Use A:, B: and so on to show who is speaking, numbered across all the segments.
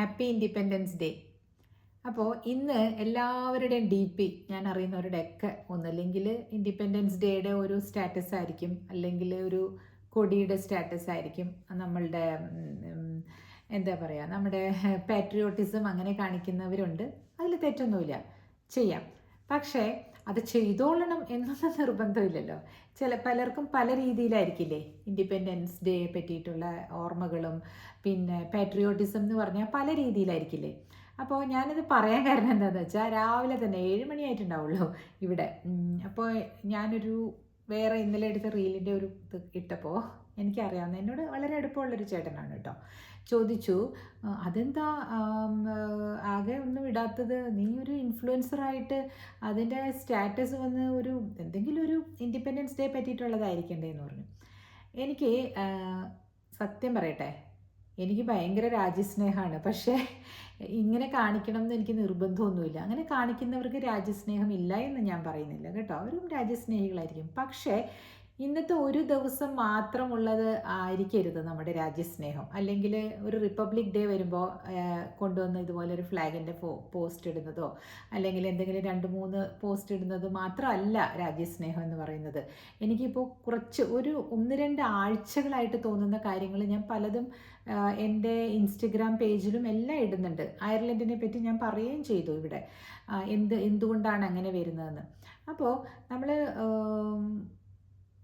A: Happy independence day അപ്പോൾ ഇന്ന് എല്ലാവരുടെയും ഡി പി ഞാൻ അറിയുന്നവരുടെയൊക്കെ ഒന്നല്ലെങ്കിൽ ഇൻഡിപെൻഡൻസ് ഡേയുടെ ഒരു സ്റ്റാറ്റസ് ആയിരിക്കും അല്ലെങ്കിൽ ഒരു കൊടിയുടെ സ്റ്റാറ്റസ് ആയിരിക്കും. നമ്മളുടെ എന്താ പറയുക നമ്മുടെ പാട്രിയോട്ടിസം അങ്ങനെ കാണിക്കുന്നവരുണ്ട്. അതിൽ തെറ്റൊന്നുമില്ല. ചെയ്യാം. പക്ഷേ അത് ചെയ്തോളണം എന്നൊന്നും നിർബന്ധമില്ലല്ലോ. ചില പലർക്കും പല രീതിയിലായിരിക്കില്ലേ? ഇൻഡിപെൻഡൻസ് ഡേയെ പറ്റിയിട്ടുള്ള ഓർമ്മകളും പിന്നെ പാട്രിയോട്ടിസം എന്ന് പറഞ്ഞാൽ പല രീതിയിലായിരിക്കില്ലേ? അപ്പോൾ ഞാനിത് പറയാൻ കാരണം എന്താണെന്ന് വെച്ചാൽ രാവിലെ തന്നെ ഏഴ് മണിയായിട്ടുണ്ടാവുള്ളൂ ഇവിടെ. അപ്പോൾ ഞാനൊരു വേറെ ഇന്നലെ എടുത്ത റീലിന്റെ ഒരു ഇത് ഇട്ടപ്പോൾ എനിക്കറിയാവുന്ന എന്നോട് വളരെ അടുപ്പമുള്ളൊരു ചേട്ടനാണ് കേട്ടോ. ചോദിച്ചു അതെന്താ ആകെ ഒന്നും ഇടാത്തത്? നീ ഒരു ഇൻഫ്ലുവൻസറായിട്ട് അതിന്റെ സ്റ്റാറ്റസ് വന്ന് ഒരു എന്തെങ്കിലും ഒരു ഇൻഡിപെൻഡൻസ് ഡേ പറ്റിയിട്ടുള്ളതായിരിക്കണ്ടേ എന്ന് പറഞ്ഞു. എനിക്ക് സത്യം പറയട്ടെ എനിക്ക് ഭയങ്കര രാജ്യസ്നേഹമാണ്. പക്ഷേ ഇങ്ങനെ കാണിക്കണം എന്ന് എനിക്ക് നിർബന്ധമൊന്നുമില്ല. അങ്ങനെ കാണിക്കുന്നവർക്ക് രാജ്യസ്നേഹം ഇല്ല എന്ന് ഞാൻ പറയുന്നില്ല. കേട്ടോ അവരും രാജ്യസ്നേഹികളായിരിക്കും. പക്ഷേ ഇന്നത്തെ ഒരു ദിവസം മാത്രമുള്ളത് ആയിരിക്കരുത് നമ്മുടെ രാജ്യസ്നേഹം. അല്ലെങ്കിൽ ഒരു റിപ്പബ്ലിക് ഡേ വരുമ്പോൾ കൊണ്ടുവന്ന് ഇതുപോലെ ഒരു ഫ്ലാഗിന്റെ പോസ്റ്റ് ഇടുന്നതോ അല്ലെങ്കിൽ എന്തെങ്കിലും രണ്ട് മൂന്ന് പോസ്റ്റ് ഇടുന്നത് മാത്രമല്ല രാജ്യസ്നേഹം എന്ന് പറയുന്നത്. എനിക്കിപ്പോൾ കുറച്ച് ഒരു ഒന്ന് രണ്ട് ആഴ്ചകളായിട്ട് തോന്നുന്ന കാര്യങ്ങൾ ഞാൻ പലതും എന്റെ ഇൻസ്റ്റഗ്രാം പേജിലും എല്ലാം ഇടുന്നുണ്ട്. അയർലൻഡിനെ പറ്റി ഞാൻ പറയുകയും ചെയ്തു ഇവിടെ. എന്ത് എന്തുകൊണ്ടാണ് അങ്ങനെ വരുന്നതെന്ന്. അപ്പോൾ നമ്മൾ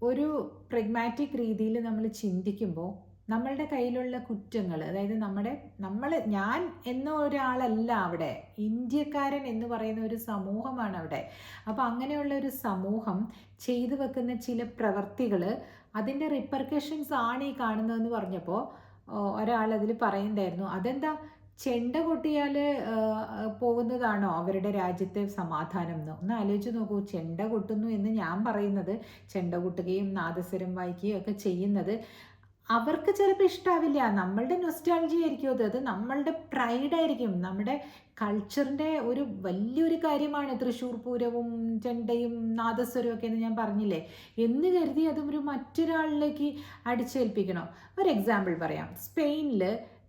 A: ഒരു പ്രഗ്മാറ്റിക് രീതിയിൽ നമ്മൾ ചിന്തിക്കുമ്പോൾ നമ്മളുടെ കയ്യിലുള്ള കുറ്റങ്ങൾ അതായത് നമ്മുടെ നമ്മൾ ഞാൻ എന്ന ഒരാളല്ല അവിടെ ഇന്ത്യക്കാരൻ എന്ന് പറയുന്ന ഒരു സമൂഹമാണ് അവിടെ. അപ്പോൾ അങ്ങനെയുള്ള ഒരു സമൂഹം ചെയ്തു വെക്കുന്ന ചില പ്രവർത്തികൾ അതിന്റെ റിപ്പർക്കഷൻസ് ആണ് ഈ കാണുന്നതെന്ന് പറഞ്ഞപ്പോൾ ഒരാൾ അതിൽ പറയുന്നുണ്ടായിരുന്നു. അതെന്താ? ചെണ്ട കൊട്ടിയാൽ പോകുന്നതാണോ അവരുടെ രാജ്യത്തെ സമാധാനം എന്ന്? ഒന്ന് ആലോചിച്ച് നോക്കൂ ചെണ്ട കൊട്ടുന്നു എന്ന് ഞാൻ പറയുന്നത് ചെണ്ട കൊട്ടുകയും നാദസ്വരം വായിക്കുകയും ഒക്കെ ചെയ്യുന്നത് അവർക്ക് ചിലപ്പോൾ ഇഷ്ടാവില്ല. നമ്മളുടെ നൊസ്റ്റാൾജി ആയിരിക്കും അത്. അത് നമ്മളുടെ പ്രൈഡായിരിക്കും നമ്മുടെ കൾച്ചറിന്റെ ഒരു വലിയൊരു കാര്യമാണ് തൃശ്ശൂർ പൂരവും ചെണ്ടയും നാദസ്വരവും ഒക്കെ എന്ന് ഞാൻ പറഞ്ഞില്ലേ? എന്ന് കരുതി അതും ഒരു മറ്റൊരാളിലേക്ക് അടിച്ചേൽപ്പിക്കണം. ഒരു എക്സാമ്പിൾ പറയാം. സ്പെയിനിൽ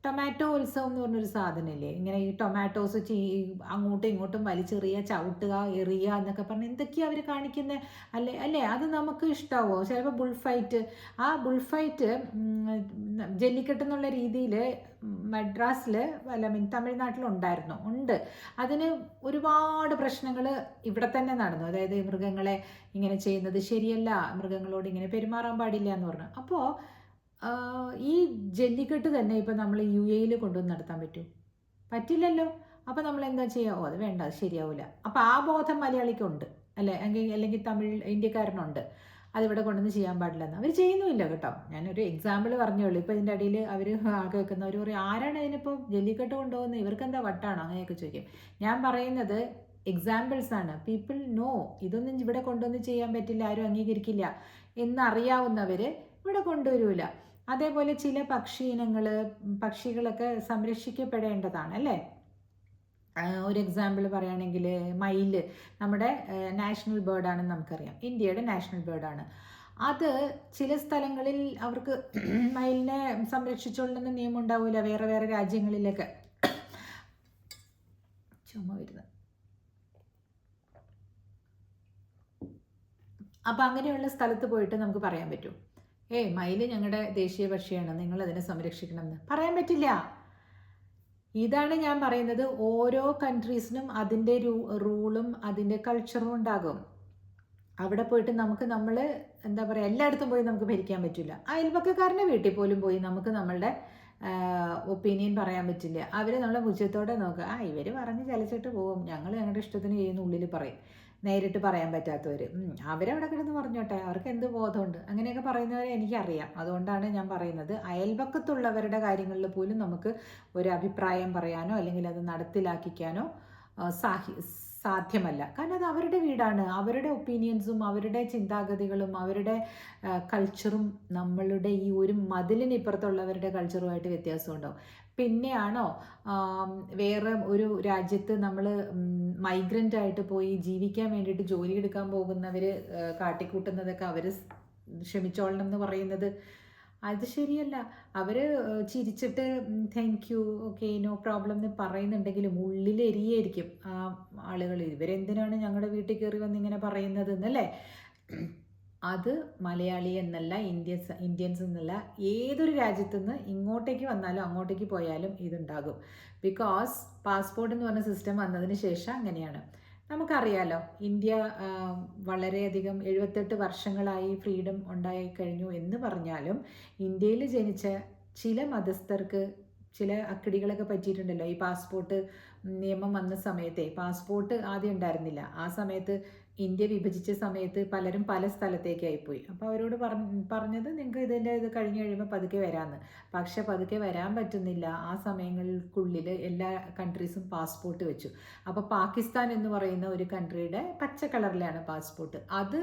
A: ടൊമാറ്റോ ഉത്സവം എന്ന് പറഞ്ഞൊരു സാധനമില്ലേ? ഇങ്ങനെ ഈ ടൊമാറ്റോസ് ചീ അങ്ങോട്ടും ഇങ്ങോട്ടും വലിച്ചെറിയുക ചവിട്ടുക എറിയുക എന്നൊക്കെ പറഞ്ഞ് എന്തൊക്കെയാണ് അവർ കാണിക്കുന്നത് അല്ലേ അല്ലേ? അത് നമുക്ക് ഇഷ്ടാവോ? ചിലപ്പോൾ ബുൾ ഫൈറ്റ് ആ ബുൾ ഫൈറ്റ് ജല്ലിക്കെട്ട് എന്നുള്ള രീതിയിൽ മദ്രാസിൽ അല്ല മീൻ തമിഴ്നാട്ടിലുണ്ടായിരുന്നു. ഉണ്ട്. അതിന് ഒരുപാട് പ്രശ്നങ്ങൾ ഇവിടെ തന്നെ നടന്നു. അതായത് മൃഗങ്ങളെ ഇങ്ങനെ ചെയ്യുന്നത് ശരിയല്ല മൃഗങ്ങളോട് ഇങ്ങനെ പെരുമാറാൻ പാടില്ല എന്ന് പറഞ്ഞു. അപ്പോൾ ഈ ജല്ലിക്കെട്ട് തന്നെ ഇപ്പം നമ്മൾ യു എയിൽ കൊണ്ടുവന്ന് നടത്താൻ പറ്റും? പറ്റില്ലല്ലോ. അപ്പോൾ നമ്മൾ എന്താ ചെയ്യുക ഓ അത് വേണ്ട അത് ശരിയാവില്ല അപ്പോൾ ആ ബോധം മലയാളിക്കുണ്ട് അല്ലേ? അല്ലെങ്കിൽ അല്ലെങ്കിൽ തമിഴ് ഇന്ത്യക്കാരനുണ്ട്. അതിവിടെ കൊണ്ടുവന്ന് ചെയ്യാൻ പാടില്ലെന്ന്. അവർ ചെയ്യുന്നുമില്ല കേട്ടോ. ഞാനൊരു എക്സാമ്പിൾ പറഞ്ഞോളൂ ഇപ്പോൾ ഇതിന്റെ അടിയിൽ അവർ ആകെ വെക്കുന്നവർ പറയും ആരാണ് ഇതിനിപ്പോൾ ജല്ലിക്കെട്ട് കൊണ്ടുപോകുന്നത്? ഇവർക്ക് എന്താ വട്ടാണോ? അങ്ങനെയൊക്കെ ചോദിക്കും. ഞാൻ പറയുന്നത് എക്സാമ്പിൾസ് ആണ്. പീപ്പിൾ നോ ഇതൊന്നും ഇവിടെ കൊണ്ടുവന്ന് ചെയ്യാൻ പറ്റില്ല ആരും അംഗീകരിക്കില്ല. എന്നറിയാവുന്നവർ ഇവിടെ കൊണ്ടുവരൂല. അതേപോലെ ചില പക്ഷി ഇനങ്ങൾ പക്ഷികളൊക്കെ സംരക്ഷിക്കപ്പെടേണ്ടതാണ് അല്ലേ? ഒരു എക്സാമ്പിൾ പറയുകയാണെങ്കിൽ മയിൽ നമ്മുടെ നാഷണൽ ബേർഡാണെന്ന് നമുക്കറിയാം. ഇന്ത്യയുടെ നാഷണൽ ബേർഡാണ് അത് ചില സ്ഥലങ്ങളിൽ അവർക്ക് മയിലിനെ സംരക്ഷിച്ചുകൊള്ളുന്ന നിയമം ഉണ്ടാവില്ല വേറെ വേറെ രാജ്യങ്ങളിലൊക്കെ. ചുമ വരുന്നത് അപ്പം അങ്ങനെയുള്ള സ്ഥലത്ത് പോയിട്ട് നമുക്ക് പറയാൻ പറ്റും. ഏയ് മയിൽ ഞങ്ങളുടെ ദേശീയ പക്ഷിയാണ്. നിങ്ങൾ അതിനെ സംരക്ഷിക്കണം എന്ന് പറയാൻ പറ്റില്ല. ഇതാണ് ഞാൻ പറയുന്നത്. ഓരോ കൺട്രീസിനും അതിന്റെ റൂളും അതിന്റെ കൾച്ചറും ഉണ്ടാകും. അവിടെ പോയിട്ട് നമുക്ക് നമ്മൾ എന്താ പറയുക എല്ലായിടത്തും പോയി നമുക്ക് ഭരിക്കാൻ പറ്റില്ല. അയൽപക്കക്കാരന്റെ വീട്ടിൽ പോലും പോയി നമുക്ക് നമ്മളുടെ ഒപ്പീനിയൻ പറയാൻ പറ്റില്ല. അവർ നമ്മളെ ഭുജത്തോടെ നോക്കുക. ആ ഇവർ പറഞ്ഞ് ചലച്ചിട്ട് പോകും. ഞങ്ങൾ ഞങ്ങളുടെ ഇഷ്ടത്തിന് ചെയ്യുന്ന ഉള്ളിൽ പറയും. നേരിട്ട് പറയാൻ പറ്റാത്തവർ അവരവിടെ കിടന്ന് പറഞ്ഞോട്ടെ അവർക്ക് എന്ത് ബോധമുണ്ട്? അങ്ങനെയൊക്കെ പറയുന്നവരെ എനിക്കറിയാം. അതുകൊണ്ടാണ് ഞാൻ പറയുന്നത്. അയൽപക്കത്തുള്ളവരുടെ കാര്യങ്ങളിൽ പോലും നമുക്ക് ഒരു അഭിപ്രായം പറയാനോ അല്ലെങ്കിൽ അത് നടപ്പിലാക്കിക്കാനോ സാഹി സാധ്യമല്ല. കാരണം അത് അവരുടെ വീടാണ്. അവരുടെ ഒപ്പീനിയൻസും അവരുടെ ചിന്താഗതികളും അവരുടെ കൾച്ചറും നമ്മളുടെ ഈ ഒരു മതിലിന് ഇപ്പുറത്തുള്ളവരുടെ കൾച്ചറുമായിട്ട് വ്യത്യാസമുണ്ടാവും. പിന്നെയാണോ വേറെ ഒരു രാജ്യത്ത് നമ്മൾ മൈഗ്രന്റ് ആയിട്ട് പോയി ജീവിക്കാൻ വേണ്ടിയിട്ട് ജോലി എടുക്കാൻ പോകുന്നവർ കാട്ടിക്കൂട്ടുന്നതൊക്കെ അവർ ക്ഷമിച്ചോളണം എന്ന് പറയുന്നത് അത് ശരിയല്ല. അവർ ചിരിച്ചിട്ട് thank you okay no problem എന്ന് പറയുന്നുണ്ടെങ്കിലും ഉള്ളിൽ എരിയായിരിക്കും ആ ആളുകൾ ഇവരെന്തിനാണ് ഞങ്ങളുടെ വീട്ടിൽ കയറി വന്ന് ഇങ്ങനെ പറയുന്നത് എന്നല്ലേ? അത് മലയാളി എന്നല്ല ഇന്ത്യൻസ് ഇന്ത്യൻസ് എന്നല്ല ഏതൊരു രാജ്യത്തു നിന്ന് ഇങ്ങോട്ടേക്ക് വന്നാലും അങ്ങോട്ടേക്ക് പോയാലും ഇതുണ്ടാകും. ബിക്കോസ് പാസ്പോർട്ട് എന്ന് പറഞ്ഞ സിസ്റ്റം വന്നതിന് ശേഷം അങ്ങനെയാണ്. നമുക്കറിയാലോ ഇന്ത്യ വളരെയധികം എഴുപത്തെട്ട് വർഷങ്ങളായി ഫ്രീഡം ഉണ്ടായി കഴിഞ്ഞു എന്ന് പറഞ്ഞാലും ഇന്ത്യയിൽ ജനിച്ച ചില മതസ്ഥർക്ക് ചില അക്കിടികളൊക്കെ പറ്റിയിട്ടുണ്ടല്ലോ. ഈ പാസ്പോർട്ട് നിയമം വന്ന സമയത്തെ പാസ്പോർട്ട് ആദ്യം ഉണ്ടായിരുന്നില്ല. ആ സമയത്ത് ഇന്ത്യ വിഭജിച്ച സമയത്ത് പലരും പല സ്ഥലത്തേക്കായി പോയി അപ്പോൾ അവരോട് പറഞ്ഞ പറഞ്ഞത് നിങ്ങൾക്ക് ഇതിന്റെ ഇത് കഴിഞ്ഞ് കഴിയുമ്പോൾ പതുക്കെ വരാമെന്ന് പക്ഷെ പതുക്കെ വരാൻ പറ്റുന്നില്ല. ആ സമയങ്ങൾക്കുള്ളിൽ എല്ലാ കൺട്രീസും പാസ്പോർട്ട് വെച്ചു. അപ്പോൾ പാകിസ്ഥാൻ എന്ന് പറയുന്ന ഒരു കൺട്രിയുടെ പച്ച കളറിലാണ് പാസ്പോർട്ട് അത്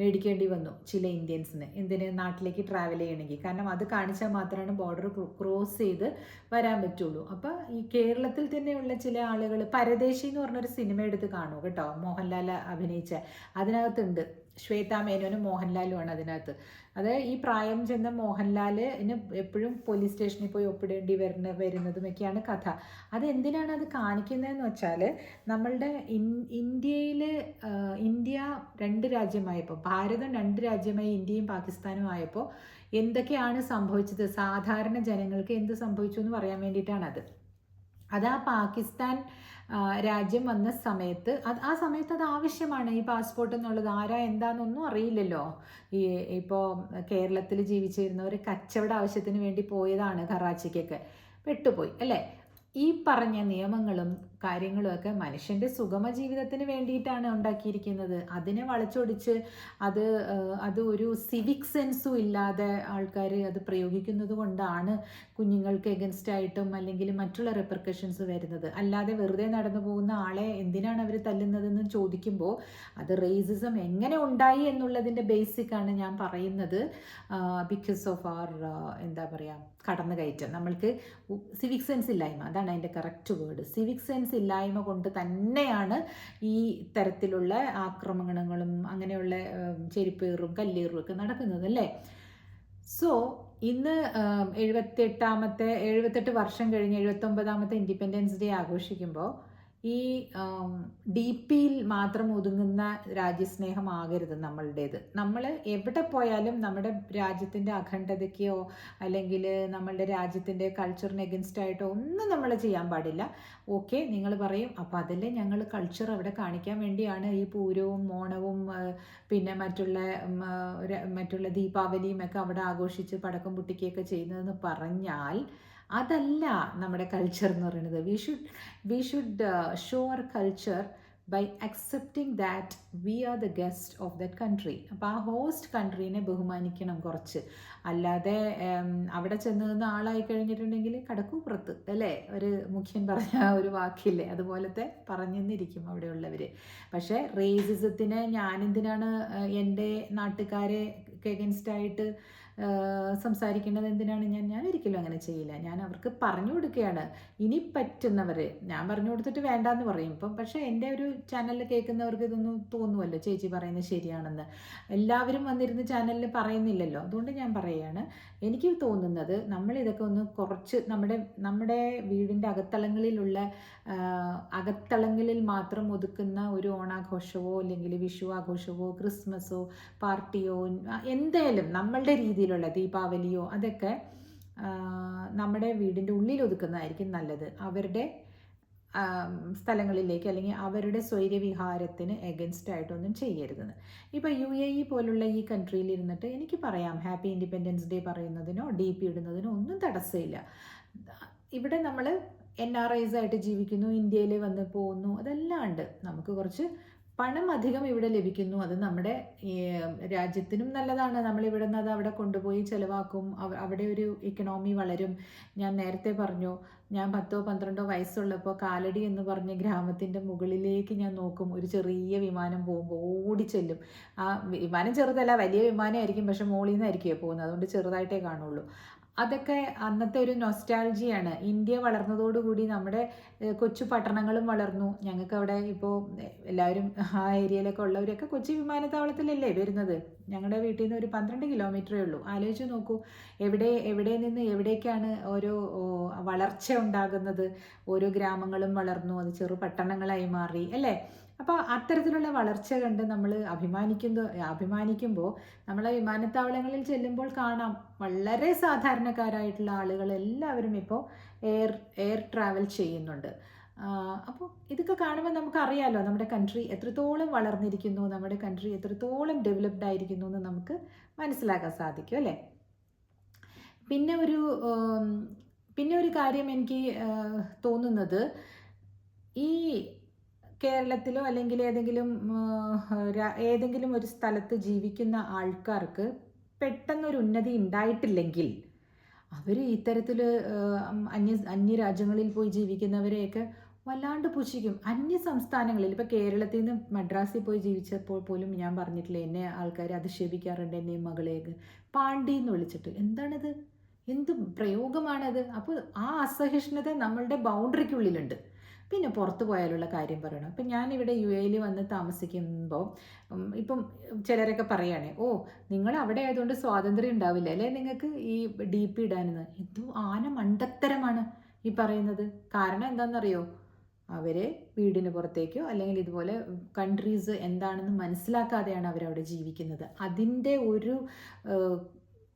A: മേടിക്കേണ്ടി വന്നു ചില ഇന്ത്യൻസിന്. എന്തിന്? നാട്ടിലേക്ക് ട്രാവൽ ചെയ്യണമെങ്കിൽ. കാരണം അത് കാണിച്ചാൽ മാത്രമാണ് ബോർഡർ ക്രോസ് ചെയ്ത് വരാൻ പറ്റുള്ളൂ. അപ്പോൾ ഈ കേരളത്തിൽ തന്നെയുള്ള ചില ആളുകൾ പരദേശി എന്ന് പറഞ്ഞൊരു സിനിമ എടുത്ത് കാണൂ കേട്ടോ മോഹൻലാൽ അഭിനയിച്ച. അതിനകത്തുണ്ട്. ശ്വേതാ മേനോനും മോഹൻലാലുമാണ് അതിനകത്ത്. അത് ഈ പ്രായം ചെന്ന മോഹൻലാലിന് എപ്പോഴും പോലീസ് സ്റ്റേഷനിൽ പോയി ഒപ്പിടേണ്ടി വരുന്ന വരുന്നതുമൊക്കെയാണ് കഥ. അത് എന്തിനാണ് അത് കാണിക്കുന്നതെന്ന് വെച്ചാൽ നമ്മളുടെ ഇന്ത്യയിൽ ഇന്ത്യ രണ്ട് രാജ്യമായപ്പോൾ ഭാരതം രണ്ട് രാജ്യമായി ഇന്ത്യയും പാകിസ്ഥാനും ആയപ്പോൾ എന്തൊക്കെയാണ് സംഭവിച്ചത്? സാധാരണ ജനങ്ങൾക്ക് എന്ത് സംഭവിച്ചു എന്ന് പറയാൻ വേണ്ടിയിട്ടാണത്. അത് ആ പാകിസ്ഥാൻ രാജ്യം വന്ന സമയത്ത് അത് ആ സമയത്ത് അത് ആവശ്യമാണ്. ഈ പാസ്പോർട്ട് എന്നുള്ളത് ആരാ എന്താണെന്നൊന്നും അറിയില്ലല്ലോ. ഈ ഇപ്പോൾ കേരളത്തിൽ ജീവിച്ചിരുന്നവർ കച്ചവട ആവശ്യത്തിന് വേണ്ടി പോയതാണ് കറാച്ചിക്കൊക്കെ. പെട്ടുപോയി അല്ലേ? ഈ പറഞ്ഞ നിയമങ്ങളും കാര്യങ്ങളും ഒക്കെ മനുഷ്യന്റെ സുഗമ ജീവിതത്തിന് വേണ്ടിയിട്ടാണ് ഉണ്ടാക്കിയിരിക്കുന്നത്. അതിനെ വളച്ചൊടിച്ച് അത് അത് ഒരു സിവിക് സെൻസും ഇല്ലാതെ ആൾക്കാർ അത് പ്രയോഗിക്കുന്നത് കൊണ്ടാണ് കുഞ്ഞുങ്ങൾക്ക് എഗൻസ്റ്റ് ആയിട്ടും അല്ലെങ്കിൽ മറ്റുള്ള റെപ്രിക്കഷൻസ് വരുന്നത്. അല്ലാതെ വെറുതെ നടന്നു പോകുന്ന ആളെ എന്തിനാണ് അവർ തല്ലുന്നതെന്ന് ചോദിക്കുമ്പോൾ അത് റേസിസം എങ്ങനെ ഉണ്ടായി എന്നുള്ളതിന്റെ ബേസിക്കാണ് ഞാൻ പറയുന്നത്. ബിക്കോസ് ഓഫ് ആർ എന്താ പറയുക കടന്നുകയറ്റം. നമ്മൾക്ക് സിവിക് സെൻസ് ഇല്ലായ്മ അതാണ് അതിന്റെ കറക്റ്റ് വേർഡ് സിവിക് സെൻസ് ഇല്ലായ്മ കൊണ്ട് തന്നെയാണ് ഈ തരത്തിലുള്ള ആക്രമണങ്ങളും അങ്ങനെയുള്ള ചെരുപ്പേറും കല്ലേറും ഒക്കെ നടക്കുന്നത് അല്ലേ? സോ ഇന്ന് എഴുപത്തെട്ടാമത്തെ എഴുപത്തെട്ട് വർഷം കഴിഞ്ഞ് എഴുപത്തൊമ്പതാമത്തെ ഇൻഡിപെൻഡൻസ് ഡേ ആഘോഷിക്കുമ്പോൾ ഈ ഡി പിയിൽ മാത്രം ഒതുങ്ങുന്ന രാജ്യസ്നേഹമാകരുത് നമ്മളുടേത്. നമ്മൾ എവിടെ പോയാലും നമ്മുടെ രാജ്യത്തിന്റെ അഖണ്ഡതയ്ക്കോ അല്ലെങ്കിൽ നമ്മളുടെ രാജ്യത്തിന്റെ കൾച്ചറിന് എഗൻസ്റ്റ് ആയിട്ടോ ഒന്നും നമ്മൾ ചെയ്യാൻ പാടില്ല. ഓക്കെ നിങ്ങൾ പറയും അപ്പം അതല്ലേ ഞങ്ങൾ കൾച്ചർ അവിടെ കാണിക്കാൻ വേണ്ടിയാണ് ഈ പൂരവും ഓണവും പിന്നെ മറ്റുള്ള മറ്റുള്ള ദീപാവലിയും ഒക്കെ അവിടെ ആഘോഷിച്ച് പടക്കം പൊട്ടിക്കുകയൊക്കെ ചെയ്യുന്നതെന്ന് പറഞ്ഞാൽ അതല്ല നമ്മുടെ കൾച്ചർ എന്ന് പറയുന്നത്. We should we should show our culture by accepting that we are the guest of that country അപ്പോൾ ആ ഹോസ്റ്റ് കൺട്രീനെ ബഹുമാനിക്കണം കുറച്ച്. അല്ലാതെ അവിടെ ചെന്ന് നിന്ന് ആളായി കഴിഞ്ഞിട്ടുണ്ടെങ്കിൽ കടക്കൂപ്പുറത്ത് അല്ലേ? ഒരു മുഖ്യൻ പറഞ്ഞ ഒരു വാക്കില്ലേ? അതുപോലത്തെ പറഞ്ഞെന്നിരിക്കും അവിടെയുള്ളവർ പക്ഷേ റേസിസത്തിന് ഞാനെന്തിനാണ് എന്റെ നാട്ടുകാരെ എഗൻസ്റ്റ് ആയിട്ട് ഏഹ്, സംസാരിക്കേണ്ടത് എന്തിനാണ്? ഞാൻ ഞാൻ ഒരിക്കലും അങ്ങനെ ചെയ്യില്ല. ഞാൻ അവർക്ക് പറഞ്ഞു കൊടുക്കുകയാണ്. ഇനി പറ്റുന്നവർ ഞാൻ പറഞ്ഞു കൊടുത്തിട്ട് വേണ്ടാന്ന് പറയും. ഇപ്പം പക്ഷേ എന്റെ ഒരു ചാനലിൽ കേൾക്കുന്നവർക്ക് ഇതൊന്നും തോന്നുമല്ലോ ചേച്ചി പറയുന്നത് ശരിയാണെന്ന്. എല്ലാവരും വന്നിരുന്ന് ചാനലിൽ പറയുന്നില്ലല്ലോ. അതുകൊണ്ട് ഞാൻ പറയുകയാണ്. എനിക്ക് തോന്നുന്നത് നമ്മൾ ഇതൊക്കെ ഒന്ന് കുറച്ച് നമ്മുടെ നമ്മുടെ വീടിന്റെ അകത്തളങ്ങളിലുള്ള അകത്തളങ്ങളിൽ മാത്രം ഒതുക്കുന്ന ഒരു ഓണാഘോഷമോ അല്ലെങ്കിൽ വിഷു ആഘോഷമോ ക്രിസ്മസോ പാർട്ടിയോ എന്തായാലും നമ്മളുടെ രീതിയിലുള്ള ദീപാവലിയോ അതൊക്കെ നമ്മുടെ വീടിന്റെ ഉള്ളിൽ ഒതുക്കുന്നതായിരിക്കും നല്ലത്. അവരുടെ സ്ഥലങ്ങളിലേക്ക് അല്ലെങ്കിൽ അവരുടെ സ്വൈര്യവിഹാരത്തിന് എഗൻസ്റ്റ് ആയിട്ടൊന്നും ചെയ്യരുതെന്ന് ഇപ്പോൾ യു എ ഇ പോലുള്ള ഈ കൺട്രിയിൽ ഇരുന്നിട്ട് എനിക്ക് പറയാം ഹാപ്പി ഇൻഡിപെൻഡൻസ് ഡേ പറയുന്നതിനോ ഡി പി ഇടുന്നതിനോ ഒന്നും തടസ്സമില്ല. ഇവിടെ നമ്മൾ എൻ ആർ ഐസ് ആയിട്ട് ജീവിക്കുന്നു ഇന്ത്യയിൽ വന്ന് പോകുന്നു അതെല്ലാം ഉണ്ട്. നമുക്ക് കുറച്ച് പണം അധികം ഇവിടെ ലഭിക്കുന്നു. അത് നമ്മുടെ രാജ്യത്തിനും നല്ലതാണ്. നമ്മൾ ഇവിടെ നിന്ന് അത് അവിടെ കൊണ്ടുപോയി ചിലവാക്കും. അവ- അവിടെ ഒരു ഇക്കണോമി വളരും. ഞാൻ നേരത്തെ പറഞ്ഞു ഞാൻ പത്തോ പന്ത്രണ്ടോ വയസ്സുള്ളപ്പോൾ കാലടി എന്ന് പറഞ്ഞ ഗ്രാമത്തിന്റെ മുകളിലേക്ക് ഞാൻ നോക്കും. ഒരു ചെറിയ വിമാനം പോകുമ്പോൾ ഓടിച്ചെല്ലും ആ വിമാനം ചെറുതല്ല വലിയ വിമാനമായിരിക്കും. പക്ഷെ മുകളിൽ നിന്നായിരിക്കും പോകുന്നത്. അതുകൊണ്ട് ചെറുതായിട്ടേ കാണുള്ളൂ. അതൊക്കെ അന്നത്തെ ഒരു നൊസ്റ്റാൾജിയാണ് ഇന്ത്യ വളർന്നതോടുകൂടി നമ്മുടെ കൊച്ചു പട്ടണങ്ങളും വളർന്നു. ഞങ്ങൾക്ക് അവിടെ ഇപ്പോൾ എല്ലാവരും ആ ഏരിയയിലൊക്കെ ഉള്ളവരൊക്കെ കൊച്ചി വിമാനത്താവളത്തിലല്ലേ വരുന്നത്. ഞങ്ങളുടെ വീട്ടിൽ നിന്ന് ഒരു പന്ത്രണ്ട് കിലോമീറ്ററേ ഉള്ളൂ. ആലോചിച്ച് നോക്കൂ. എവിടെ എവിടെ നിന്ന് എവിടേക്കാണ് ഓരോ വളർച്ച ഉണ്ടാകുന്നത്? ഓരോ ഗ്രാമങ്ങളും വളർന്നു അത് ചെറു പട്ടണങ്ങളായി മാറി അല്ലേ? അപ്പോൾ അത്തരത്തിലുള്ള വളർച്ച കണ്ട് നമ്മൾ അഭിമാനിക്കുന്ന അഭിമാനിക്കുമ്പോൾ നമ്മളെ വിമാനത്താവളങ്ങളിൽ ചെല്ലുമ്പോൾ കാണാം. വളരെ സാധാരണക്കാരായിട്ടുള്ള ആളുകൾ എല്ലാവരും ഇപ്പോൾ എയർ എയർ ട്രാവൽ ചെയ്യുന്നുണ്ട്. അപ്പോൾ ഇതൊക്കെ കാണുമ്പോൾ നമുക്കറിയാമല്ലോ നമ്മുടെ കൺട്രി എത്രത്തോളം വളർന്നിരിക്കുന്നു നമ്മുടെ കൺട്രി എത്രത്തോളം ഡെവലപ്ഡ് ആയിരിക്കുന്നു എന്ന് നമുക്ക് മനസ്സിലാക്കാൻ സാധിക്കും അല്ലേ? പിന്നെ ഒരു പിന്നെ ഒരു കാര്യം എനിക്ക് തോന്നുന്നത് ഈ കേരളത്തിലോ അല്ലെങ്കിൽ ഏതെങ്കിലും ഏതെങ്കിലും ഒരു സ്ഥലത്ത് ജീവിക്കുന്ന ആൾക്കാർക്ക് പെട്ടെന്നൊരു ഉന്നതി ഉണ്ടായിട്ടില്ലെങ്കിൽ അവർ ഇത്തരത്തിൽ അന്യ അന്യരാജ്യങ്ങളിൽ പോയി ജീവിക്കുന്നവരെയൊക്കെ വല്ലാണ്ട് പുച്ഛിക്കും. അന്യ സംസ്ഥാനങ്ങളിൽ ഇപ്പോൾ കേരളത്തിൽ നിന്ന് മദ്രാസിൽ പോയി ജീവിച്ചപ്പോൾ പോലും ഞാൻ പറഞ്ഞിട്ടില്ല എന്നെ ആൾക്കാർ അധിക്ഷേപിക്കാറുണ്ട് എന്നെയും മകളെയൊക്കെ പാണ്ടി എന്ന് വിളിച്ചിട്ട്. എന്താണിത്? എന്ത് പ്രയോഗമാണത്? അപ്പോൾ ആ അസഹിഷ്ണുത നമ്മളുടെ ബൗണ്ടറിക്കുള്ളിലുണ്ട്. പിന്നെ പുറത്തു പോയാലുള്ള കാര്യം പറയണം. ഇപ്പം ഞാനിവിടെ യു എയിൽ വന്ന് താമസിക്കുമ്പോൾ ഇപ്പം ചിലരൊക്കെ പറയുകയാണെ ഓ നിങ്ങൾ അവിടെ ആയതുകൊണ്ട് സ്വാതന്ത്ര്യം ഉണ്ടാവില്ല അല്ലേ നിങ്ങൾക്ക് ഈ ഡി പി ഇടാനെന്ന്? എന്തോ ആന മണ്ടത്തരമാണ് ഈ പറയുന്നത്. കാരണം എന്താണെന്നറിയോ? അവർ വീടിന് പുറത്തേക്കോ അല്ലെങ്കിൽ ഇതുപോലെ കൺട്രീസ് എന്താണെന്ന് മനസ്സിലാക്കാതെയാണ് അവരവിടെ ജീവിക്കുന്നത്. അതിന്റെ ഒരു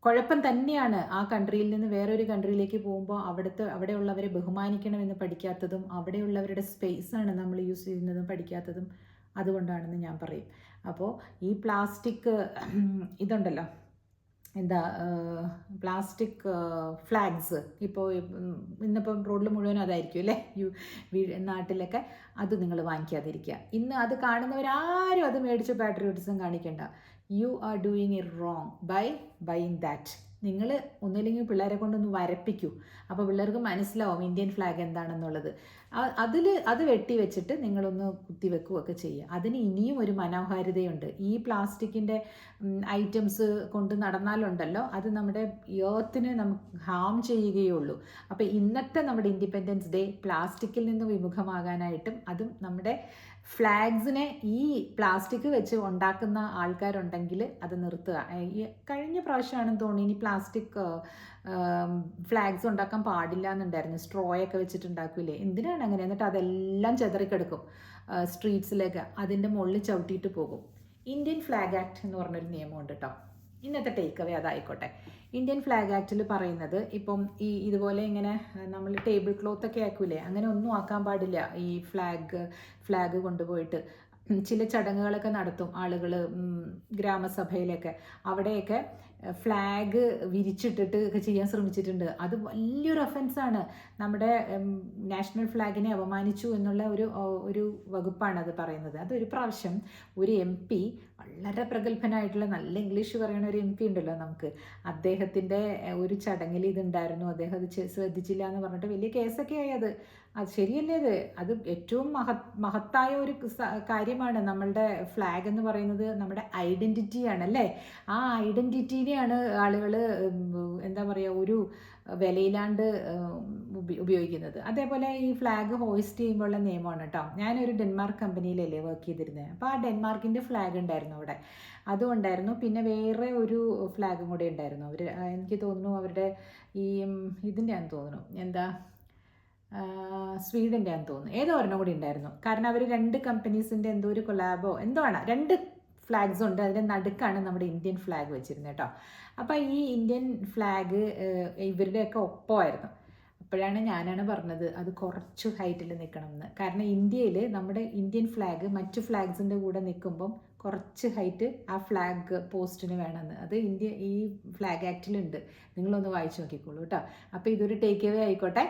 A: കുഴപ്പം തന്നെയാണ് ആ കൺട്രിയിൽ നിന്ന് വേറൊരു കൺട്രിയിലേക്ക് പോകുമ്പോൾ അവിടുത്തെ അവിടെയുള്ളവരെ ബഹുമാനിക്കണമെന്ന് പഠിക്കാത്തതും അവിടെയുള്ളവരുടെ സ്പേസാണ് നമ്മൾ യൂസ് ചെയ്യുന്നതും പഠിക്കാത്തതും അതുകൊണ്ടാണെന്ന് ഞാൻ പറയും. അപ്പോൾ ഈ പ്ലാസ്റ്റിക് ഇതുണ്ടല്ലോ എന്താ പ്ലാസ്റ്റിക് ഫ്ലാഗ്സ് ഇപ്പോൾ ഇന്നിപ്പം റോഡിൽ മുഴുവൻ അതായിരിക്കും അല്ലേ? യു നാട്ടിലൊക്കെ അത് നിങ്ങൾ വാങ്ങിക്കാതിരിക്കുക. ഇന്ന് അത് കാണുന്നവരാരും അത് മേടിച്ച് പാട്രിയോട്ടിസം കാണിക്കണ്ട. You are doing it wrong by buying that നിങ്ങൾ ഒന്നില്ലെങ്കിൽ പിള്ളേരെ കൊണ്ടൊന്ന് വരപ്പിക്കൂ. അപ്പോൾ പിള്ളേർക്ക് മനസ്സിലാവും ഇന്ത്യൻ ഫ്ലാഗ് എന്താണെന്നുള്ളത്. അതിൽ അത് വെട്ടി വെച്ചിട്ട് നിങ്ങളൊന്ന് കുത്തി വെക്കുകയൊക്കെ ചെയ്യുക. അതിന് ഇനിയും ഒരു മനോഹാരിതയുണ്ട്. ഈ പ്ലാസ്റ്റിക്കിന്റെ ഐറ്റംസ് കൊണ്ട് നടന്നാലുണ്ടല്ലോ അത് നമ്മുടെ ഏർത്തിന് നമുക്ക് ഹാം ചെയ്യുകയുള്ളൂ. അപ്പോൾ ഇന്നത്തെ നമ്മുടെ ഇൻഡിപെൻഡൻസ് ഡേ പ്ലാസ്റ്റിക്കിൽ നിന്ന് വിമുഖമാകാനായിട്ടും അതും നമ്മുടെ ഫ്ലാഗ്സിനെ ഈ പ്ലാസ്റ്റിക് വെച്ച് ഉണ്ടാക്കുന്ന ആൾക്കാരുണ്ടെങ്കിൽ അത് നിർത്തുക. ഈ കഴിഞ്ഞ പ്രാവശ്യമാണെന്ന് തോന്നി ഇനി പ്ലാസ്റ്റിക് ഫ്ലാഗ്സ് ഉണ്ടാക്കാൻ പാടില്ല എന്നുണ്ടായിരുന്നു. സ്ട്രോയൊക്കെ വെച്ചിട്ടുണ്ടാക്കില്ലേ എന്തിനാണ് അങ്ങനെ? എന്നിട്ട് അതെല്ലാം ചെതറിക്കെടുക്കും സ്ട്രീറ്റ്സിലേക്ക്. അതിന്റെ മുകളിൽ ചവിട്ടിയിട്ട് പോകും. ഇന്ത്യൻ ഫ്ലാഗ് ആക്ട് എന്ന് പറഞ്ഞൊരു നിയമമുണ്ട് കേട്ടോ ഇന്നത്തെ ടേക്ക് അവേ അതായിക്കോട്ടെ. ഇന്ത്യൻ ഫ്ലാഗ് ആക്റ്റിൽ പറയുന്നത് ഇപ്പം ഈ ഇതുപോലെ ഇങ്ങനെ നമ്മൾ ടേബിൾ ക്ലോത്ത് ഒക്കെ ആക്കൂലേ അങ്ങനെ ഒന്നും ആക്കാൻ പാടില്ല ഈ ഫ്ലാഗ് ഫ്ലാഗ് കൊണ്ടുപോയിട്ട്. ചില ചടങ്ങുകളൊക്കെ നടത്തും ആളുകൾ ഗ്രാമസഭയിലൊക്കെ. അവിടെയൊക്കെ ഫ്ലാഗ് വിരിച്ചിട്ടിട്ട് ഒക്കെ ചെയ്യാൻ ശ്രമിച്ചിട്ടുണ്ട്. അത് വലിയൊരു ഒഫൻസാണ് നമ്മുടെ നാഷണൽ ഫ്ലാഗിനെ അപമാനിച്ചു എന്നുള്ള ഒരു ഒരു വകുപ്പാണ് അത് പറയുന്നത്. അതൊരു പ്രാവശ്യം ഒരു എം പി വളരെ പ്രഗത്ഭനായിട്ടുള്ള നല്ല ഇംഗ്ലീഷ് പറയുന്ന ഒരു എം പി ഉണ്ടല്ലോ നമുക്ക്. അദ്ദേഹത്തിന്റെ ഒരു ചടങ്ങിൽ ഇതുണ്ടായിരുന്നു. അദ്ദേഹം അത് ശ്രദ്ധിച്ചില്ല എന്ന് പറഞ്ഞിട്ട് വലിയ കേസൊക്കെ ആയി അത്. അത് ശരിയല്ലേ അത് അത് ഏറ്റവും മഹത് മഹത്തായ ഒരു കാര്യമാണ്. നമ്മളുടെ ഫ്ലാഗ് എന്ന് പറയുന്നത് നമ്മുടെ ഐഡന്റിറ്റിയാണ് അല്ലേ ആ ഐഡന്റിറ്റിനെയാണ് ആളുകൾ എന്താ പറയുക ഒരു വിലയിലാണ്ട് ഉപയോഗിക്കുന്നത്. അതേപോലെ ഈ ഫ്ലാഗ് ഹോയിസ്റ്റ് ചെയ്യുമ്പോഴുള്ള നിയമമാണ് കേട്ടോ ഞാനൊരു ഡെൻമാർക്ക് കമ്പനിയിലല്ലേ വർക്ക് ചെയ്തിരുന്നത് അപ്പോൾ ആ ഡെൻമാർക്കിന്റെ ഫ്ലാഗ് ഉണ്ടായിരുന്നു അവിടെ. അതും ഉണ്ടായിരുന്നു പിന്നെ വേറെ ഒരു ഫ്ലാഗും കൂടെ ഉണ്ടായിരുന്നു. അവർ എനിക്ക് തോന്നുന്നു അവരുടെ ഈ ഇതിന്റെയാണെന്ന് തോന്നുന്നു. എന്താ? സ്വീഡന്റെ ആണെന്ന് തോന്നുന്നു. ഏതോ ഒരെണ്ണം കൂടി ഉണ്ടായിരുന്നു. കാരണം അവർ രണ്ട് കമ്പനീസിന്റെ എന്തോ ഒരു കൊലാബോ എന്തോ ആണ്. രണ്ട് ഫ്ലാഗ്സ് ഉണ്ട്. അതിന്റെ നടുക്കാണ് നമ്മുടെ ഇന്ത്യൻ ഫ്ലാഗ് വെച്ചിരുന്നത് കേട്ടോ. അപ്പോൾ ഈ ഇന്ത്യൻ ഫ്ലാഗ് ഇവരുടെയൊക്കെ ഒപ്പമായിരുന്നു. അപ്പോഴാണ് ഞാനാണ് പറഞ്ഞത് അത് കുറച്ച് ഹൈറ്റിൽ നിൽക്കണം എന്ന് കാരണം ഇന്ത്യയിൽ നമ്മുടെ ഇന്ത്യൻ ഫ്ലാഗ് മറ്റു ഫ്ലാഗ്സിന്റെ കൂടെ നിൽക്കുമ്പം കുറച്ച് ഹൈറ്റ് ആ ഫ്ലാഗ് പോസ്റ്റിന് വേണമെന്ന്. അത് ഇന്ത്യ ഈ ഫ്ലാഗ് ആക്റ്റിലുണ്ട് നിങ്ങളൊന്ന് വായിച്ചു നോക്കിക്കോളൂ കേട്ടോ. അപ്പോൾ ഇതൊരു ടേക്ക് എവേ ആയിക്കോട്ടെ.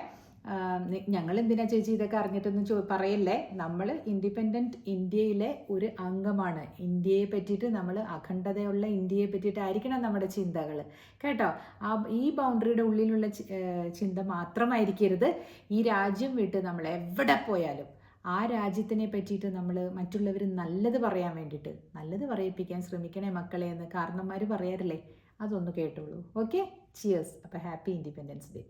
A: ഞങ്ങൾ എന്തിനാ ചേച്ചി ഇതൊക്കെ അറിഞ്ഞിട്ടൊന്നും ചോ പറയല്ലേ? നമ്മൾ ഇൻഡിപെൻഡന്റ് ഇന്ത്യയിലെ ഒരു അംഗമാണ്. ഇന്ത്യയെ പറ്റിയിട്ട് നമ്മൾ അഖണ്ഡതയുള്ള ഇന്ത്യയെ പറ്റിയിട്ടായിരിക്കണം നമ്മുടെ ചിന്തകൾ കേട്ടോ? ആ ഈ ബൗണ്ടറിയുടെ ഉള്ളിലുള്ള ചിന്ത മാത്രമായിരിക്കരുത്. ഈ രാജ്യം വിട്ട് നമ്മൾ എവിടെ പോയാലും ആ രാജ്യത്തിനെ പറ്റിയിട്ട് നമ്മൾ മറ്റുള്ളവർ നല്ലത് പറയാൻ വേണ്ടിയിട്ട് നല്ലത് പറയിപ്പിക്കാൻ ശ്രമിക്കണേ മക്കളെ എന്ന് കാരണന്മാർ പറയാറില്ലേ? അതൊന്ന് കേട്ടോളൂ. ഓക്കെ? ചിയേഴ്സ് അപ്പോൾ ഹാപ്പി ഇൻഡിപെൻഡൻസ് ഡേ